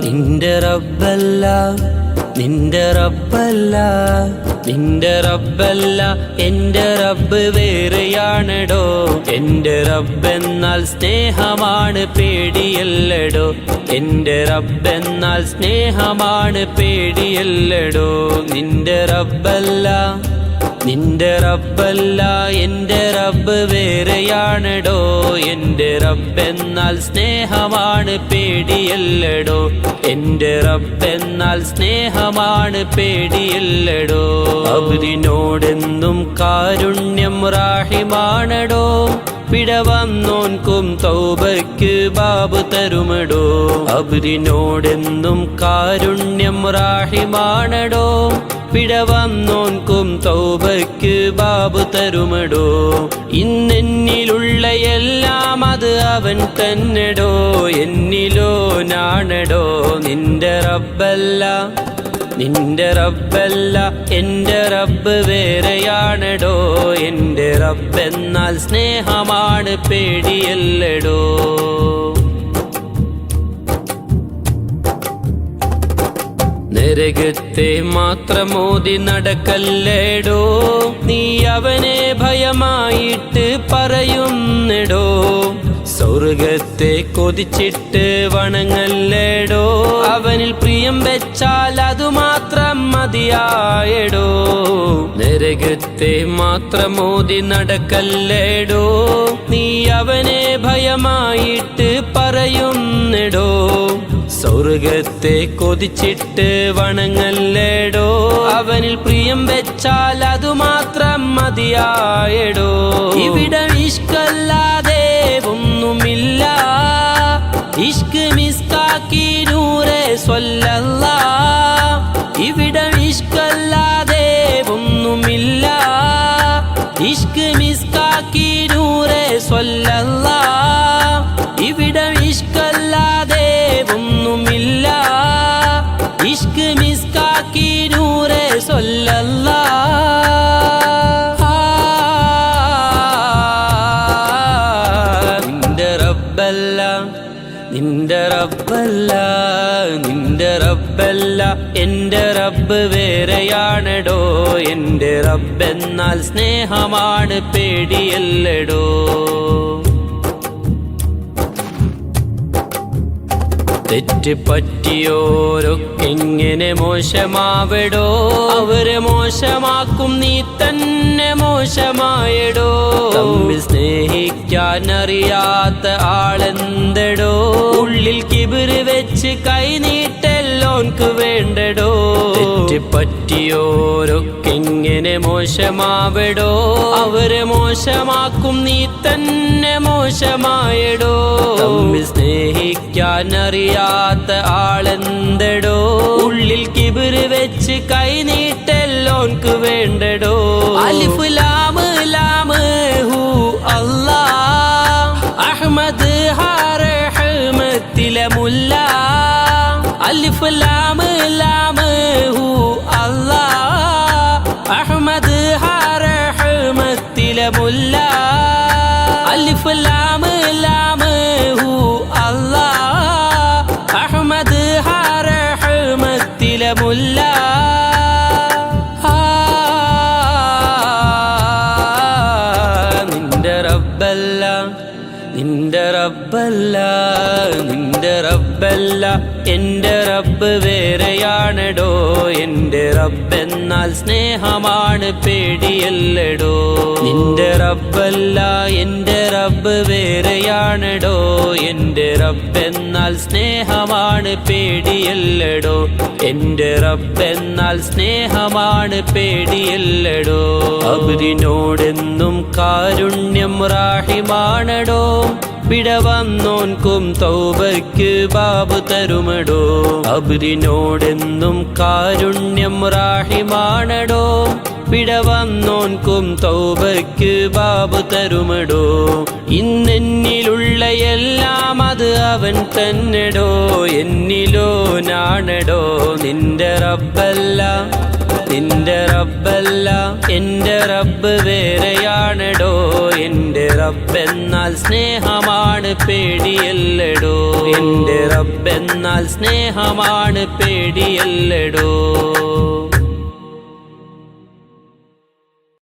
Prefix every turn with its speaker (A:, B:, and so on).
A: നിന്റെ റബ്ബല്ല നിന്റെ റബ്ബല്ല നിന്റെ റബ്ബല്ല എന്റെ റബ്ബ് വേറെയാണെടോ. എന്റെ റബ്ബെന്നാൽ സ്നേഹമാണ് പേടിയല്ലടോ. എന്റെ റബ്ബെന്നാൽ സ്നേഹമാണ് പേടിയല്ലടോ. നിന്റെ റബ്ബല്ല നിന്റെ റബ്ബല്ല എന്റെ റബ്ബ് വേറെയാണെടോ. എന്റെ റബ്ബെന്നാൽ സ്നേഹമാണ് പേടിയല്ലടോ. എന്റെ റബ്ബെന്നാൽ സ്നേഹമാണ് പേടിയല്ലടോ. അവരിനോടെന്നും കാരുണ്യം റാഹിമാണടോ. പിടവന്നോൻകും തൗബയ്ക്ക് ബാബു തരുമടോ. അവരിനോടെന്നും കാരുണ്യം റാഹിമാണടോ. പിടവന്നോൻക്കും തൗബയ്ക്ക് ബാബു തരുമടോ. ഇന്നെന്നിലുള്ള എല്ലാം അത് അവൻ തന്നെടോ. എന്നിലോ നാണടോ. നിന്റെ റബ്ബല്ല നിന്റെ റബ്ബല്ല എന്റെ റബ്ബ് വേറെയാണടോ. എന്റെ റബ്ബെന്നാൽ സ്നേഹമാണ് പേടിയല്ലടോ. നരകത്തെ മാത്രമോതി നടക്കല്ലേടോ? നീ അവനെ ഭയമായിട്ട് പറയുന്നിടോ? സ്വർഗത്തെ കൊതിച്ചിട്ട് വണങ്ങല്ലേടോ? അവനിൽ പ്രിയം വെച്ചാൽ അതു മാത്രം മതിയായടോ? നരകത്തെ മാത്രം ഓതി നടക്കല്ലേടോ? നീ അവനെ ഭയമായിട്ട് പറയുന്നിടോ സ്വർഗത്തെ കൊതിച്ചിട്ട് വണങ്ങല്ലേടോ? അവനിൽ പ്രിയം വെച്ചാൽ അതുമാത്രം മതിയായടോ? ഇവിടെ ഇഷ്കല്ലാതെ നിന്റെ റബ്ബല്ല നിന്റെ റബ്ബല്ല എന്റെ റബ്ബ് വേറെയാണെടോ എന്റെ റബ്ബെന്നാൽ സ്നേഹമാണ് പേടിയല്ലടോ. തെറ്റ് പറ്റിയോരൊക്കെങ്ങനെ മോശമാവടോ? അവരെ മോശമാക്കും നീ തന്നെ തമ്മിൽ അറിയാത്ത ആളെന്തടോ? ഉള്ളിൽ കിബിറ് വെച്ച് കൈനീട്ടെല്ലോൻക്ക് വേണ്ടടോ? പറ്റിയോരൊക്കെ ഇങ്ങനെ മോശമാവടോ? അവരെ മോശമാക്കും നീ തന്നെ മോശമായടോ? അറിയാത്ത ആളെന്തടോ? ഉള്ളിൽ കിബിറ് വെച്ച് കൈനീട്ടെല്ലോൻക്ക് വേണ്ടടോ? അലിഫ് يا ألف لام لام هو الله أحمد هرحمتي لملا ألف لام لام هو الله أحمد هرحمتي لملا رب الله നിന്റെ റബ്ബല്ല നിന്റെ റബ്ബല്ല. എന്റെ റബ്ബ് വേറെയാണെടോ എന്റെ റബ്ബെന്നാൽ സ്നേഹമാണ് പേടിയല്ലടോ. നിന്റെ റബ്ബല്ല എന്റെ റബ്ബ് വേറെയാണെടോ എന്റെ റബ്ബെന്നാൽ സ്നേഹമാണ് പേടിയല്ലടോ. എന്റെ റബ്ബെന്നാൽ സ്നേഹമാണ് പേടിയല്ലടോ. അവരിനോടെന്നും കാരുണ്യം റാഹിമാണടോ വിടവന്നോൻകും തൗബയ്ക്ക് ബാബ് തരുമടോ? അബുദിനോടെന്നും കാരുണ്യം റാഹിമാണടോ? പിട വന്നോൻക്കും തൗബയ്ക്ക് ബാബ് തരുമടോ? ഇന്നെന്നിലുള്ള എല്ലാം അത് അവൻ തന്നെടോ. എന്നിലോ നാണടോ? നിന്റെ റബ്ബല്ല നിന്റെ റബ്ബല്ല എന്റെ റബ്ബ് വേറെയാണെടോ? എന്റെ റബ്ബെന്നാൽ സ്നേഹമാണ് പേടിയല്ലടോ? എന്റെ റബ്ബെന്നാൽ സ്നേഹമാണ് പേടിയല്ലടോ?